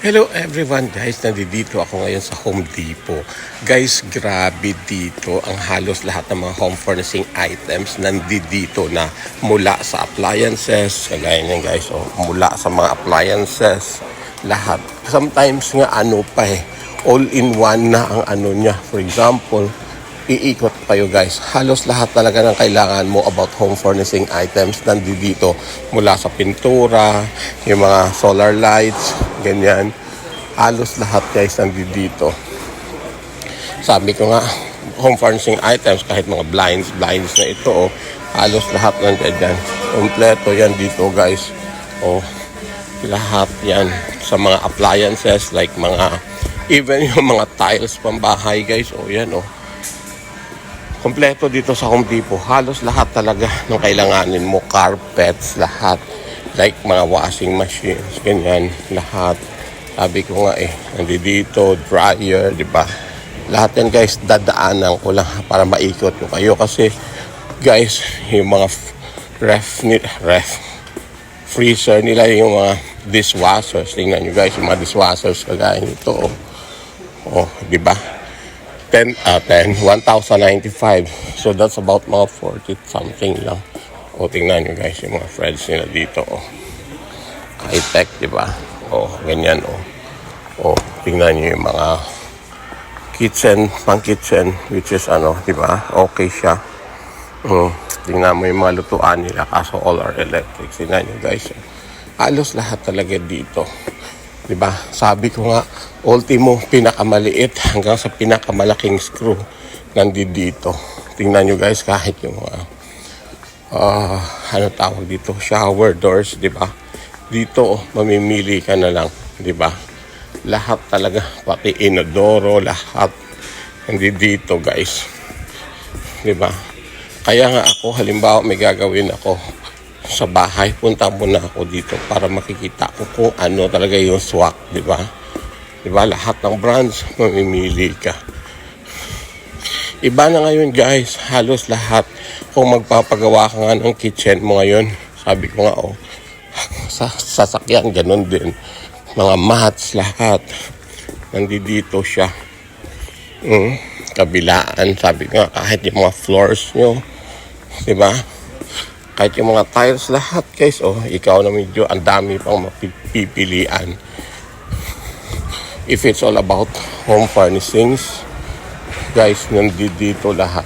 Hello everyone guys, nandito ako ngayon sa Home Depot. Guys, grabe dito ang halos lahat ng mga home furnishing items nandito na mula sa appliances, kagaya niyan guys, oh, mula sa mga appliances, lahat. Sometimes nga ano pa eh, all in one na ang ano niya. For example, iikot kayo guys. Halos lahat talaga ng kailangan mo about home furnishing items nandito mula sa pintura, yung mga solar lights, ganyan. Halos lahat guys nandito. Sabi ko nga, home furnishing items, kahit mga blinds, blinds na ito, oh, halos lahat nandiyan dyan. Kompleto yan dito guys. Oh, lahat yan sa mga appliances like mga even yung mga tiles pambahay guys. Oh, yan oh kompleto dito sa Home Depot. Halos lahat talaga ng kailanganin mo. Carpets, lahat. Like mga washing machines, ganyan, lahat. Sabi ko nga eh, nandito, dryer, di ba? Lahat yan guys, dadaanan ko lang para maikot ko kayo. Kasi guys, yung mga ref, ni- ref, freezer nila, yung mga dishwashers. Tingnan nyo guys, yung mga dishwashers kagaya nito. Oh, oh di ba? 10, uh, 10, 1,095. So that's about mga 40 something lang. O tingnan nyo guys, yung mga friends nila dito. Oh. High-tech, di ba? O, ganyan o. O, tingnan nyo yung mga kitchen, pang kitchen, which is ano, di ba? Okay siya. Mm, tingnan mo yung mga lutuan nila, kaso all are electric. Tingnan nyo guys. oh. Halos lahat talaga dito. 'Di ba? Sabi ko nga, ultimo pinakamaliit hanggang sa pinakamalaking screw nandito. Tingnan nyo guys, kahit yung mga ah, ano tawag dito, shower doors, 'di ba? Dito oh, mamimili ka na lang, 'di ba? Lahat talaga, pati inodoro, lahat nandito guys. 'Di ba? Kaya nga ako, halimbawa may gagawin ako sa bahay, punta muna ako dito para makikita ko kung ano talaga yung swak, di ba? Di ba? Lahat ng brands, mamimili ka. Iba na ngayon guys, halos lahat. Kung magpapagawa ka nga ng kitchen mo ngayon, sabi ko nga oh, sa sasakyan, ganun din. Mga mats, lahat. Nandito siya. Mm, kabilaan, sabi nga, kahit yung mga floors nyo, di ba? Kahit yung mga tiles lahat guys. Oh ikaw na medyo ang dami pang mapipilian. If it's all about home furnishings guys nandito lahat.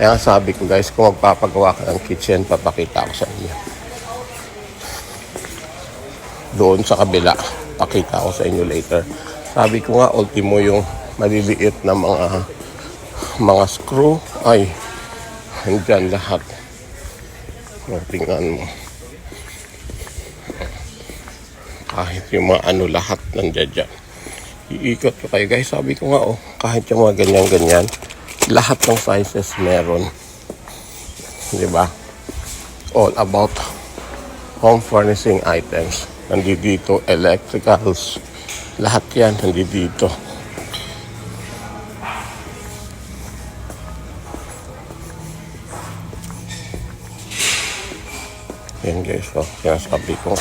Kaya sabi ko guys kung magpapagawa ka ng kitchen papakita ko sa inyo. Doon sa kabila pakita ko sa inyo later. Sabi ko nga ultimo yung maliliit na mga mga screw. Ay andyan lahat o, tingnan mo. Kahit yung mga ano lahat nandiyan dyan. Iikot ko kayo guys. Sabi ko nga oh, kahit yung mga ganyan-ganyan, lahat ng sizes meron. Di ba? All about home furnishing items. Nandito electricals. Lahat yan nandito. Oh, kaya sabi ko,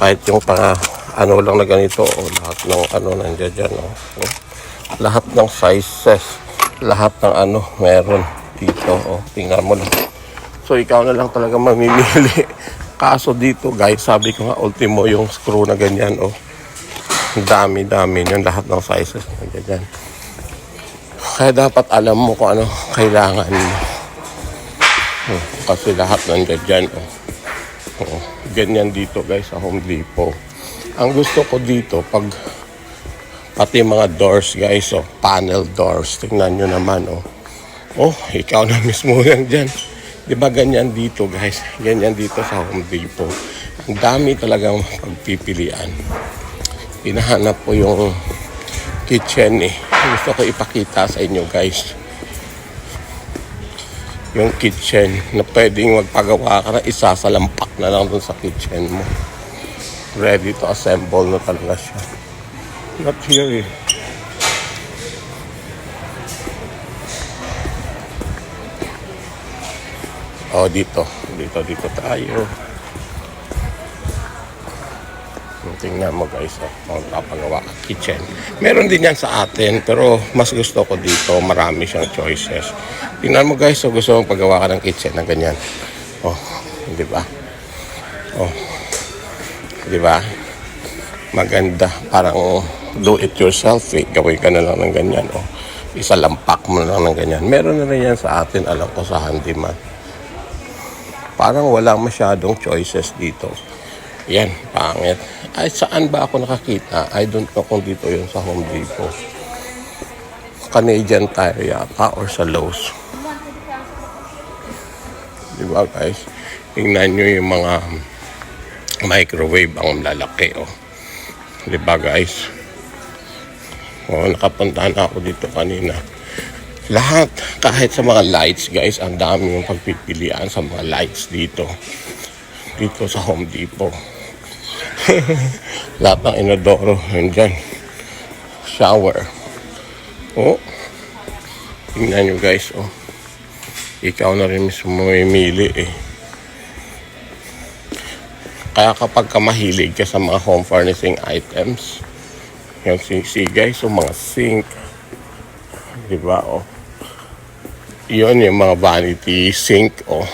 kahit yung pang ano lang na ganito, oh, lahat ng ano nandiyan dyan, oh, oh. lahat ng sizes, lahat ng ano meron dito, oh, tingnan mo lang. So ikaw na lang talaga mamimili. Kaso dito guys, sabi ko nga, ultimo yung screw na ganyan, oh. Ang dami-dami yung lahat ng sizes nandiyan dyan. Kaya dapat alam mo kung ano kailangan mo. Oh, kasi lahat nandiyan dyan, oh. Oo, ganyan dito guys sa Home Depot. Ang gusto ko dito pag pati mga doors guys, oh, panel doors. Tingnan nyo naman oh. Oh, ikaw na mismo yan dyan. Di ba ganyan dito guys? Ganyan dito sa Home Depot. Ang dami talagang pagpipilian. Hinahanap ko yung kitchen eh. Gusto ko ipakita sa inyo guys yung kitchen na pwedeng magpagawa ka na isa sa lampak na lang dun sa kitchen mo. Ready to assemble na talaga siya. Not here eh. Oh, dito. Dito, dito tayo. Tingnan mo guys, oh, papagawa kitchen. Meron din yan sa atin, pero mas gusto ko dito, marami siyang choices. Tingnan mo guys, so gusto mong pagawa ka ng kitchen na ganyan. Oh, di ba? Oh, di ba? Maganda, parang do it yourself eh. Gawin ka na lang ng ganyan, oh. Isa lampak mo na lang ng ganyan. Meron na rin yan sa atin, alam ko sa handyman. Parang wala masyadong choices dito. Yan, pangit. Ay, saan ba ako nakakita? I don't know kung dito yun sa Home Depot. Canadian Tire yata or sa Lowe's. Di ba guys? Tingnan nyo yung mga microwave ang lalaki oh. Di ba guys? Oh, nakapunta na ako dito kanina. Lahat, kahit sa mga lights guys, ang dami yung pagpipilian sa mga lights dito. Dito sa Home Depot. Lahat ng inodoro, nandyan. Shower. Oh. Tingnan nyo guys, oh. Ikaw na rin mismo mamimili eh. Kaya kapag ka mahilig ka sa mga home furnishing items, yung si, si guys, yung mga sink, di ba, oh. Yun yung mga vanity sink, oh.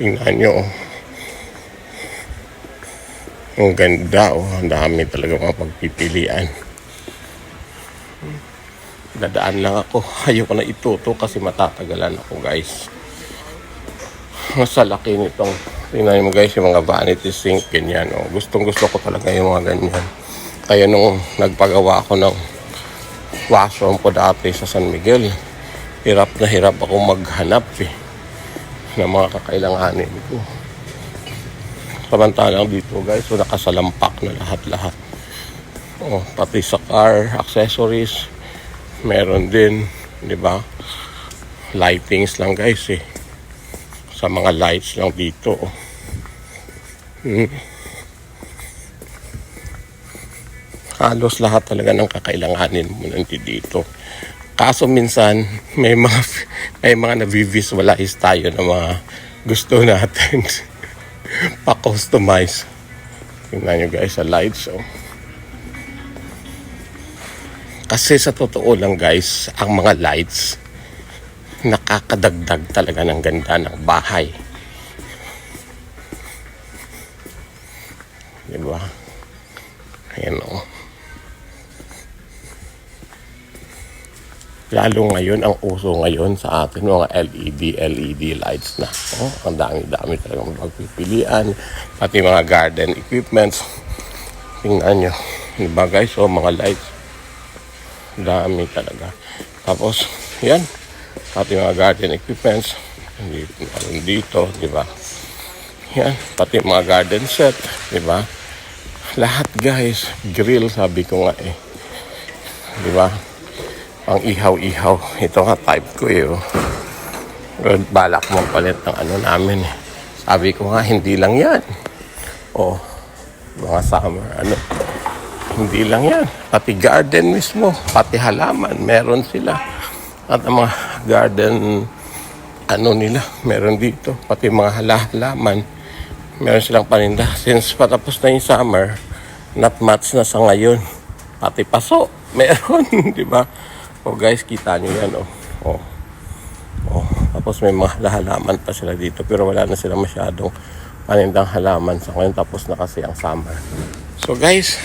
Tingnan nyo, oh. Ang ganda, oh. Ang dami talaga mga pagpipilian. Dadaan lang ako. Ayoko na ituto kasi matatagalan ako, guys. Mas laki nitong tingnan mo guys yung mga vanity sink ganyan oh. gustong gusto ko talaga yung mga ganyan kaya nung nagpagawa ako ng washroom ko dati sa San Miguel hirap na hirap ako maghanap eh ng mga kakailanganin ko samantalang dito guys so nakasalampak na lahat-lahat oh, pati sa car accessories meron din di ba lightings lang guys eh sa mga lights lang dito. oh. Hmm. Halos lahat talaga ng kakailanganin mo nandito dito. Kaso minsan may mga may mga nabivisualize tayo ng mga gusto natin pa-customize. Tingnan nyo guys sa lights. Oh. Kasi sa totoo lang guys, ang mga lights nakakadagdag talaga ng ganda ng bahay. Di ba? Ayan o. Lalo ngayon, ang uso ngayon sa atin, mga LED, LED lights na. Oh, ang dami-dami talagang magpipilian. Pati mga garden equipments. Tingnan nyo. Di ba guys? Oh, mga lights. Dami talaga. Tapos, yan pati mga garden equipments dito, dito di ba yan pati mga garden set di ba lahat guys grill sabi ko nga eh di ba pang ihaw-ihaw. Ito nga type ko eh oh. Balak mo palit ng ano namin eh. Sabi ko nga hindi lang yan. Oh mga summer ano. Hindi lang yan. Pati garden mismo pati halaman meron sila. At ang mga garden ano nila meron dito. Pati mga halaman meron silang paninda. Since patapos na yung summer not much na sa ngayon. Pati paso meron di ba o guys kita nyo yan oh. oh oh tapos may mga halaman pa sila dito pero wala na sila masyadong panindang halaman sa ngayon tapos na kasi ang summer so guys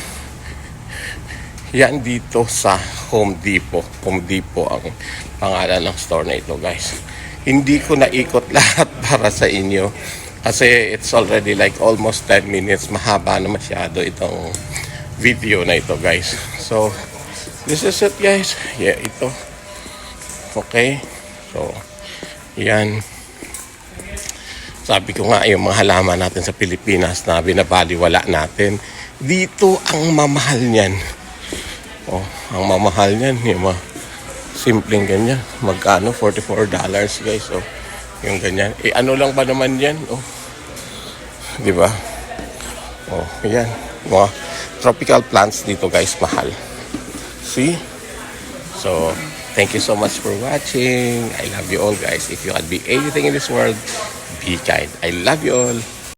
yan dito sa Home Depot. Home Depot ang pangalan ng store na ito guys. Hindi ko naikot lahat para sa inyo. Kasi it's already like almost 10 minutes. Mahaba na masyado itong video na ito guys. So, this is it guys. Yeah, ito. Okay. So, yan. Sabi ko nga, yung mga halaman natin sa Pilipinas na binabaliwala natin, dito ang mamahal niyan. Oh, ang mamahal niyan, yung mga simpleng ganyan. Magkano? $44 guys. Oh, yung ganyan. Eh, ano lang ba naman yan? Oh, di ba? Oh, yan. Mga tropical plants dito guys, mahal. See? So, thank you so much for watching. I love you all guys. If you could be anything in this world, be kind. I love you all.